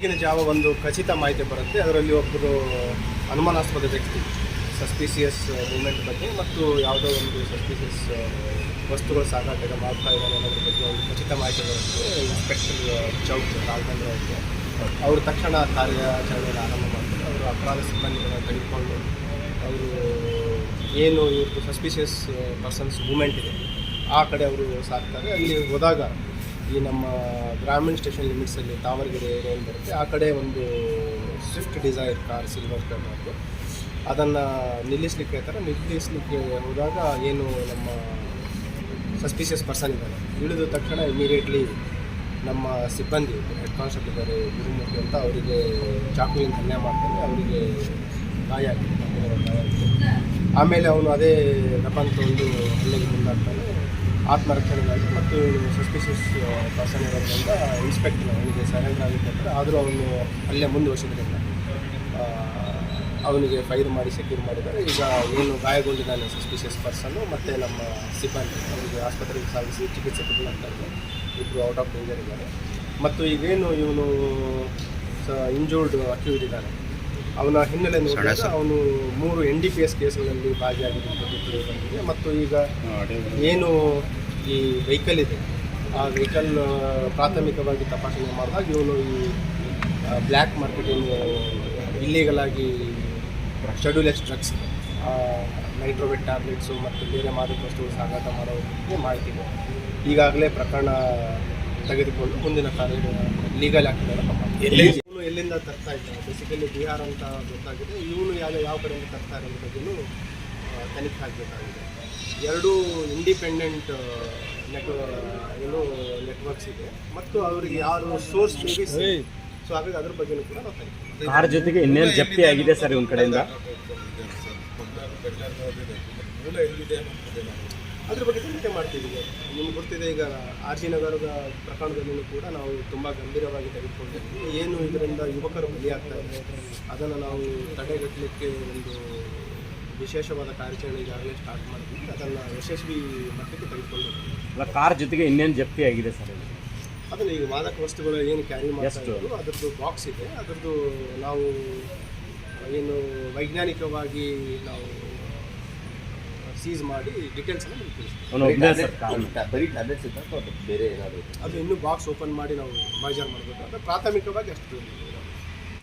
ಯಾವ ಒಂದು ಖಚಿತ ಮಾಹಿತಿ ಬರುತ್ತೆ. ಅದರಲ್ಲಿ ಒಬ್ಬರು ಅನುಮಾನಾಸ್ಪದ ವ್ಯಕ್ತಿ, ಸಸ್ಪಿಸಿಯಸ್ ಮೂಮೆಂಟ್ ಬಗ್ಗೆ ಮತ್ತು ಯಾವುದೋ ಒಂದು ಸಸ್ಪಿಸಿಯಸ್ ವಸ್ತುಗಳು ಸಾಗಾಟ ಮಾಡ್ತಾ ಇದ್ದಾರೆ ಅನ್ನೋದ್ರ ಬಗ್ಗೆ ಒಂದು ಖಚಿತ ಮಾಹಿತಿ ಬರುತ್ತೆ. ಇನ್ಸ್ಪೆಕ್ಟರ್ ಚೌಕ್ ರಾಘವೇಂದ್ರ ಅವರಿಗೆ. ಅವರು ತಕ್ಷಣ ಕಾರ್ಯಾಚರಣೆಯನ್ನು ಆರಂಭ ಮಾಡ್ತಾರೆ. ಅವರು ಅಪರಾಧ ಸಿಬ್ಬಂದಿಗಳನ್ನು ತೆಗೆದುಕೊಂಡು ಅವರು ಏನು ಇವ್ರದ್ದು ಸಸ್ಪಿಷಿಯಸ್ ಪರ್ಸನ್ಸ್ ಮೂಮೆಂಟ್ ಇದೆ, ಆ ಕಡೆ ಅವರು ಸಾಕ್ತಾರೆ. ಅಲ್ಲಿ ಹೋದಾಗ ಈ ನಮ್ಮ ಗ್ರಾಮೀಣ ಸ್ಟೇಷನ್ ಲಿಮಿಟ್ಸಲ್ಲಿ ತಾವರಗೆರೆ ಏನು ಬರುತ್ತೆ. ಆ ಕಡೆ ಒಂದು ಸ್ವಿಫ್ಟ್ ಡಿಸೈರ್ ಕಾರ್ ಸಿಲ್ವರ್ ಕಲರ್ದು ಅದನ್ನು ನಿಲ್ಲಿಸ್ಲಿಕ್ಕೆ ಹೇಳ್ತಾರೆ. ನಿಲ್ಲಿಸ್ಲಿಕ್ಕೆ ಹೋದಾಗ ಏನು ನಮ್ಮ ಸಸ್ಪಿಷಿಯಸ್ ಪರ್ಸನ್ ಇದ್ದಾರೆ ಇಳಿದ ತಕ್ಷಣ ಇಮಿಡಿಯೇಟ್ಲಿ ನಮ್ಮ ಸಿಬ್ಬಂದಿ ಹೆಡ್ ಕಾನ್ಸ್ಟೇಬಲ್ ಇದ್ದಾರೆ, ಗುರುಮೂರ್ತಿ ಅಂತ ಅವರಿಗೆ ಚಾಕುವಿನ ಹಲ್ಲೆ ಮಾಡ್ತಾರೆ. ಅವರಿಗೆ ಗಾಯ ಆಗಿದೆ ಆಮೇಲೆ ಅವನು ಅದೇ ನಪಂತ ಒಂದು ಹಲ್ಲೆಗೆ ಮುಂದಾಗ್ತಾನೆ. ಆತ್ಮರಕ್ಷಣೆಗಾಗಿ ಮತ್ತು ಸಸ್ಪಿಷಿಯಸ್ ಪರ್ಸನ್ ಇರೋದ್ರಿಂದ ಇನ್ಸ್ಪೆಕ್ಟರ್ ಅವನಿಗೆ ಸರೆಂಡರ್ ಅಂದರೆ ಆದರೂ ಅವನು ಅಲ್ಲೇ ಮುಂದುವರಿಸಿದ್ರಿಂದ ಅವನಿಗೆ ಫೈರ್ ಮಾಡಿ ಸೆಕ್ಯೂರ್ ಮಾಡಿದ್ದಾರೆ. ಈಗ ಏನು ಗಾಯಗೊಂಡಿದ್ದಾನೆ ಸಸ್ಪಿಷಿಯಸ್ ಪರ್ಸನ್ನು ಮತ್ತು ನಮ್ಮ ಸಿಬ್ಬಂದಿ ಅವರಿಗೆ ಆಸ್ಪತ್ರೆಗೆ ಸಾಗಿಸಿ ಚಿಕಿತ್ಸೆ ಕೊಡಲಾಗ್ತಾ ಇಬ್ಬರು ಔಟ್ ಆಫ್ ಡೇಂಜರ್ ಇದ್ದಾರೆ. ಮತ್ತು ಈಗೇನು ಇವನು ಇಂಜೂರ್ಡ್ ಅಕ್ಯೂಡ್ ಇದ್ದಾನೆ ಅವನ ಹಿನ್ನೆಲೆ ನೋಡಿದಾಗ ಅವನು ಮೂರು ಎನ್ ಡಿ ಪಿ ಎಸ್ ಕೇಸ್ಗಳಲ್ಲಿ ಭಾಗಿಯಾಗಿರುವಂಥದ್ದು ಬಂದಿದೆ ಮತ್ತು ಈಗ ಏನು ಈ ವೆಹಿಕಲ್ ಇದೆ ಆ ವೆಹಿಕಲ್ ಪ್ರಾಥಮಿಕವಾಗಿ ತಪಾಸಣೆ ಮಾಡಿದಾಗ ಇವನು ಈ ಬ್ಲ್ಯಾಕ್ ಮಾರ್ಕೆಟಿಂಗ್ ಇಲ್ಲೀಗಲ್ ಆಗಿ schedule X drugs Nitrovet tablets ಮತ್ತು ಬೇರೆ ಮಾದಕ ವಸ್ತುಗಳು ಸಾಗಾಟ ಮಾಡೋದಕ್ಕೆ ಮಾಹಿತಿ ಈಗಾಗಲೇ ಪ್ರಕರಣ ತೆಗೆದುಕೊಂಡು ಮುಂದಿನ ಕಾರ್ಯ ಲೀಗಲ್ ಆ್ಯಕ್ಟ್ ಇವನು ಎಲ್ಲಿಂದ ತರ್ತಾ ಇದ್ದಾನೆ? ಬೇಸಿಕಲಿ ಬಿಹಾರ್ ಅಂತ ಗೊತ್ತಾಗಿದೆ. ಇವನು ಯಾವ ಯಾವ ಕಡೆಯಿಂದ ತರ್ತಾ ಇರೋ ಬಗ್ಗೆಯೂ ತನಿಖೆ ಆಗಬೇಕಾಗಿದೆ. ಎರಡೂ ಇಂಡಿಪೆಂಡೆಂಟ್ ನೆಟ್ ಏನು ನೆಟ್ವರ್ಕ್ಸ್ ಇದೆ. ಮತ್ತು ಅವರಿಗೆ ಯಾರು ಸೋರ್ಸ್ ಸೊ ಹಾಗಾಗಿ ಅದ್ರ ಬಗ್ಗೆಯೂ ಕೂಡ ನಾವು ತನಿಖೆ. ಕಾರ್ ಜೊತೆಗೆ ಇನ್ನೇನು ಜಪ್ತಿ ಆಗಿದೆ ಸರ್ ಇವನ್ ಕಡೆಯಿಂದ? ಅದ್ರ ಬಗ್ಗೆ ಚಿಂತೆ ಮಾಡ್ತೀವಿ ಈಗ. ನಿಮ್ಗೆ ಗೊತ್ತಿದೆ ಈಗ ಆರ್ ಜಿ ನಗರದ ಪ್ರಕರಣದಲ್ಲೂ ಕೂಡ ನಾವು ತುಂಬ ಗಂಭೀರವಾಗಿ ತೆಗೆದುಕೊಂಡಿದ್ವಿ ಏನು ಇದರಿಂದ ಯುವಕರು ಬಲಿಯಾಗ್ತಾ ಇದೆ ಅದನ್ನು ನಾವು ತಡೆಗಟ್ಟಲಿಕ್ಕೆ ಒಂದು ವಿಶೇಷವಾದ ಕಾರ್ಯಾಚರಣೆ ಈಗಾಗಲೇ ಸ್ಟಾರ್ಟ್ ಮಾಡಿದ್ವಿ ಅದನ್ನು ಯಶಸ್ವಿ ಮಟ್ಟಕ್ಕೆ ತೆಗೆದುಕೊಂಡು ಅಲ್ಲ ಕಾರ್ ಜೊತೆಗೆ ಇನ್ನೇನು ಜಪ್ತಿ ಆಗಿದೆ ಸರ್? ಅದನ್ನು ಈಗ ಮಾದಕ ವಸ್ತುಗಳು ಏನು ಕ್ಯಾರಿ ಮಾಡ್ತಾ ಎಷ್ಟು? ಅದರದ್ದು ಬಾಕ್ಸ್ ಇದೆ ಅದರದ್ದು ನಾವು ಏನು ವೈಜ್ಞಾನಿಕವಾಗಿ ನಾವು ಸೀಸ್ ಮಾಡಿ ಡಿಟೇಲ್ಸ್ ನಿಮ್ಗೆ ತಿಳಿಸ್ತೀವಿ ಬರೀ ಟ್ಯಾಬ್ಲೆಟ್ಸ್ ಇದ್ದಾಗ ಬೇರೆ ಏನಾದರೂ ಅದು ಇನ್ನೂ ಬಾಕ್ಸ್ ಓಪನ್ ಮಾಡಿ ನಾವು ಮೈಜರ್ ಮಾಡಬೇಕು. ಅಂತ ಪ್ರಾಥಮಿಕವಾಗಿ ಅಷ್ಟು